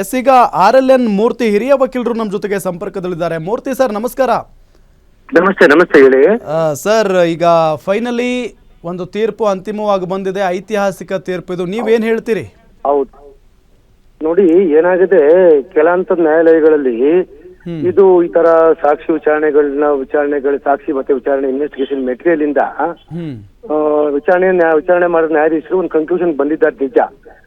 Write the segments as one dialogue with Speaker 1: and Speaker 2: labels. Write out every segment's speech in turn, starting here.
Speaker 1: S ಈಗ R L N ಮೂರ್ತಿ ಹಿರಿಯ ವಕೀಲರು ನಮ್ಮ ಜೊತೆಗೆ ಸಂಪರ್ಕದಲ್ಲಿದ್ದಾರೆ. ಮೂರ್ತಿ ಸರ್ ನಮಸ್ಕಾರ.
Speaker 2: ನಮಸ್ತೆ ನಮಸ್ತೆ ಹೇಳಿ.
Speaker 1: ಸರ್ ಈಗ ಫೈನಲಿ ಒಂದು ತೀರ್ಪು ಅಂತಿಮವಾಗಿ ಬಂದಿದೆ. ಐತಿಹಾಸಿಕ ತೀರ್ಪು ಇದು. ನೀವೇನ್ ಹೇಳ್ತೀರಿ?
Speaker 2: ಹೌದು. ನೋಡಿ ಏನಾಗಿದೆ ಕೆಲಂತ ನ್ಯಾಯಾಲಯಗಳಲ್ಲಿ ಇದು ಈ ತರ ಸಾಕ್ಷಿ ವಿಚಾರಣೆಗಳನ್ನ ವಿಚಾರಣೆಗಳು ಸಾಕ್ಷಿ ಮತ್ತೆ ವಿಚಾರಣೆ ಇನ್ವೆಸ್ಟಿಗೇಷನ್ ಮೆಟೀರಿಯಲ್ ಇಂದ ವಿಚಾರಣೆ ವಿಚಾರಣೆ ಮಾಡಿದ ನ್ಯಾಯಾಧೀಶರು ಒಂದು ಕನ್ಕ್ಲೂಷನ್ ಬಂದಿದ್ದಾರೆ ನಿಜ.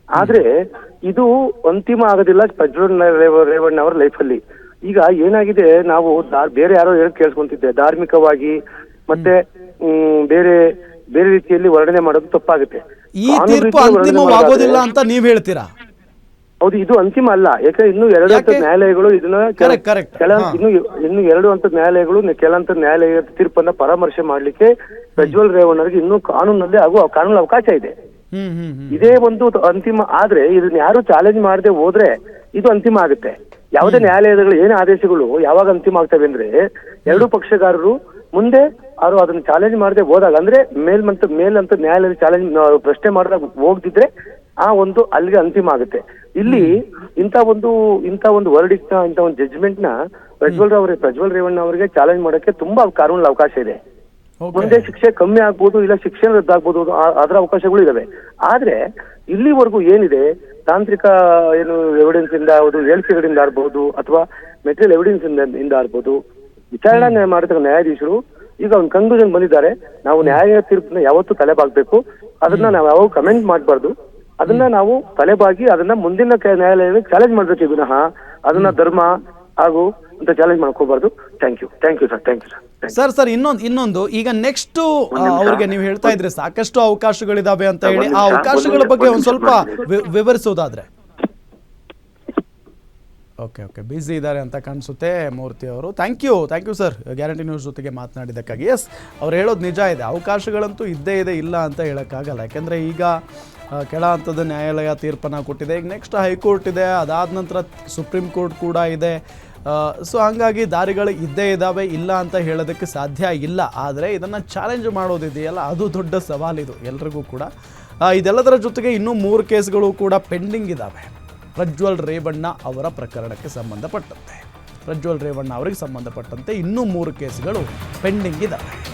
Speaker 2: ಆದ್ರೆ ಇದು ಅಂತಿಮ ಆಗೋದಿಲ್ಲ ಪ್ರಜ್ವಲ್ ರೇವ- ರೇವಣ್ಣ ಅವರ ಲೈಫಲ್ಲಿ ಈಗ ಏನಾಗಿದೆ ನಾವು ಬೇರೆ ಯಾರೋ ಹೇಳಿ ಕೇಳಿಸ್ಕೊಂತಿದ್ದೆ. ಧಾರ್ಮಿಕವಾಗಿ ಮತ್ತೆ ಹ್ಮ್, ಬೇರೆ ಬೇರೆ ರೀತಿಯಲ್ಲಿ ವರ್ಣನೆ ಮಾಡೋದು ತಪ್ಪಾಗುತ್ತೆ.
Speaker 1: ಈ ತೀರ್ಪು ಅಂತಿಮವಾಗೋದಿಲ್ಲ ಅಂತ ನೀವ್ ಹೇಳ್ತೀರಾ?
Speaker 2: ಹೌದು ಇದು ಅಂತಿಮ ಅಲ್ಲ. ಯಾಕಂದ್ರೆ ಇನ್ನು ಎರಡು? ಹಂತದ ನ್ಯಾಯಾಲಯಗಳು ಇದನ್ನ ಕೆಲ-. ಕೆಲ. ಇನ್ನು ಇನ್ನು ಎರಡು ಹಂತದ ನ್ಯಾಯಾಲಯಗಳು ಕೆಲಂತ ನ್ಯಾಯಾಲಯದ ತೀರ್ಪನ್ನ ಪರಾಮರ್ಶೆ ಮಾಡ್ಲಿಕ್ಕೆ ಪ್ರಜ್ವಲ್ ರೇವಣ್ಣರಿಗೆ ಇನ್ನೂ ಕಾನೂನಲ್ಲಿ ಹಾಗೂ ಕಾನೂನು ಅವಕಾಶ ಇದೆ. ಇದೇ ಒಂದು ಅಂತಿಮ ಆದ್ರೆ ಇದನ್ನ ಯಾರು ಚಾಲೆಂಜ್ ಮಾಡದೆ ಹೋದ್ರೆ ಇದು ಅಂತಿಮ ಆಗುತ್ತೆ. ಯಾವುದೇ ನ್ಯಾಯಾಲಯಗಳು ಏನೇ ಆದೇಶಗಳು ಯಾವಾಗ ಅಂತಿಮ ಆಗ್ತವೆ ಅಂದ್ರೆ ಎರಡು ಪಕ್ಷಗಾರರು ಮುಂದೆ ಅವರು ಅದನ್ನ ಚಾಲೆಂಜ್ ಮಾಡದೆ ಹೋದಾಗ ಅಂದ್ರೆ ಮೇಲ್ಮಂತ ಮೇಲಂತ ನ್ಯಾಯಾಲಯದ ಚಾಲೆಂಜ್ ಪ್ರಶ್ನೆ ಮಾಡಿದಾಗ ಹೋಗ್ದಿದ್ರೆ ಆ ಒಂದು ಅಲ್ಲಿಗೆ ಅಂತಿಮ ಆಗುತ್ತೆ. ಇಲ್ಲಿ ಇಂಥ ಒಂದು ಇಂಥ ಒಂದು ವರ್ಡಿಕ್ಟ್ ಇಂತ ಇಂಥ ಒಂದು ಜಡ್ಜ್ಮೆಂಟ್ನ ಪ್ರಜ್ವಲ್ ರಾವ್ ಪ್ರಜ್ವಲ್ ರೇವಣ್ಣ ಅವರಿಗೆ ಚಾಲೆಂಜ್ ಮಾಡೋಕೆ ತುಂಬಾ ಕಾನೂನು ಅವಕಾಶ ಇದೆ. ಮುಂದೆ ಶಿಕ್ಷೆ ಕಮ್ಮಿ ಆಗ್ಬೋದು ಇಲ್ಲ ಶಿಕ್ಷಣ ರದ್ದಾಗ್ಬೋದು ಅದರ ಅವಕಾಶಗಳು ಇದಾವೆ. ಆದ್ರೆ ಇಲ್ಲಿವರೆಗೂ ಏನಿದೆ? ತಾಂತ್ರಿಕ ಏನು ಎವಿಡೆನ್ಸ್ ಇಂದ ಹೌದು ಹೇಳಿಕೆಗಳಿಂದ ಆಗ್ಬಹುದು ಅಥವಾ ಮೆಟೀರಿಯಲ್ ಎವಿಡೆನ್ಸ್ ಇಂದ ಇಂದ ವಿಚಾರಣೆ ಮಾಡಿದಾಗ ನ್ಯಾಯಾಧೀಶರು ಈಗ ಒಂದು ಕನ್ಕ್ಲೂಷನ್ ಬಂದಿದ್ದಾರೆ. ನಾವು ನ್ಯಾಯ ತೀರ್ಪನ್ನ ಯಾವತ್ತೂ ತಲೆಬಾಗ್ಬೇಕು. ಅದನ್ನ ನಾವು ಯಾವಾಗ ಕಮೆಂಟ್ ಮಾಡಬಾರ್ದು. ಅದನ್ನ ನಾವು ತಲೆಬಾಗಿ ಅದನ್ನ ಮುಂದಿನ ನ್ಯಾಯಾಲಯಕ್ಕೆ ಚಾಲೆಂಜ್ ಮಾಡ್ಬೇಕು ವಿನಃ. ಅದನ್ನ ಧರ್ಮ ಹಾಗೂ ಅಂತ ಚಾಲೆಂಜ್ ಮಾಡ್ಕೋಬಾರ್ದು thank you thank you sir thank you sir
Speaker 1: sir sir ಇನ್ನೊಂದು ಇನ್ನೊಂದು. ಈಗ ನೆಕ್ಸ್ಟ್ ಅವ್ರಿಗೆ ನೀವು ಹೇಳ್ತಾ ಇದ್ರೆ ಸಾಕಷ್ಟು ಅವಕಾಶಗಳಿದಾವೆ ಅಂತ ಹೇಳಿ ಆ ಅವಕಾಶಗಳ ಬಗ್ಗೆ
Speaker 2: ಒಂದು
Speaker 1: ಒಂದ್ ಸ್ವಲ್ಪ ವಿವರಿಸೋದಾದ್ರೆ. ಓಕೆ ಓಕೆ ಬ್ಯುಸಿ ಇದ್ದಾರೆ ಅಂತ ಕಾಣಿಸುತ್ತೆ ಮೂರ್ತಿ ಅವರು. Thank you thank you sir guarantee news ಜೊತೆಗೆ ಮಾತನಾಡಿದ್ದಕ್ಕಾಗಿ. ಎಸ್ ಅವ್ರು ಹೇಳೋದು ನಿಜ ಇದೆ. ಅವಕಾಶಗಳಂತೂ ಇದ್ದೇ ಇದೆ ಇಲ್ಲ ಅಂತ ಹೇಳೋಕ್ಕಾಗಲ್ಲ. ಯಾಕೆಂದರೆ ಈಗ ಕೆಳ ಹಂತದ ನ್ಯಾಯಾಲಯ ತೀರ್ಪನ್ನು ಕೊಟ್ಟಿದೆ. ಈಗ ನೆಕ್ಸ್ಟ್ ಹೈಕೋರ್ಟ್ ಇದೆ. ಅದಾದ ನಂತರ ಸುಪ್ರೀಂ ಕೋರ್ಟ್ ಕೂಡ ಇದೆ. ಸೊ ಹಂಗಾಗಿ ದಾರಿಗಳು ಇದ್ದೇ ಇದ್ದಾವೆ ಇಲ್ಲ ಅಂತ ಹೇಳೋದಕ್ಕೆ ಸಾಧ್ಯ ಇಲ್ಲ. ಆದರೆ ಇದನ್ನು ಚಾಲೆಂಜ್ ಮಾಡೋದಿದೆಯಲ್ಲ ಅದು ದೊಡ್ಡ ಸವಾಲಿದು ಎಲ್ರಿಗೂ ಕೂಡ. ಇದೆಲ್ಲದರ ಜೊತೆಗೆ ಇನ್ನೂ ಮೂರು ಕೇಸ್ಗಳು ಕೂಡ ಪೆಂಡಿಂಗ್ ಇದ್ದಾವೆ ಪ್ರಜ್ವಲ್ ರೇವಣ್ಣ ಅವರ ಪ್ರಕರಣಕ್ಕೆ ಸಂಬಂಧಪಟ್ಟಂತೆ. ಪ್ರಜ್ವಲ್ ರೇವಣ್ಣ ಅವರಿಗೆ ಸಂಬಂಧಪಟ್ಟಂತೆ ಇನ್ನೂ ಮೂರು ಕೇಸ್ಗಳು ಪೆಂಡಿಂಗ್ ಇದ್ದಾವೆ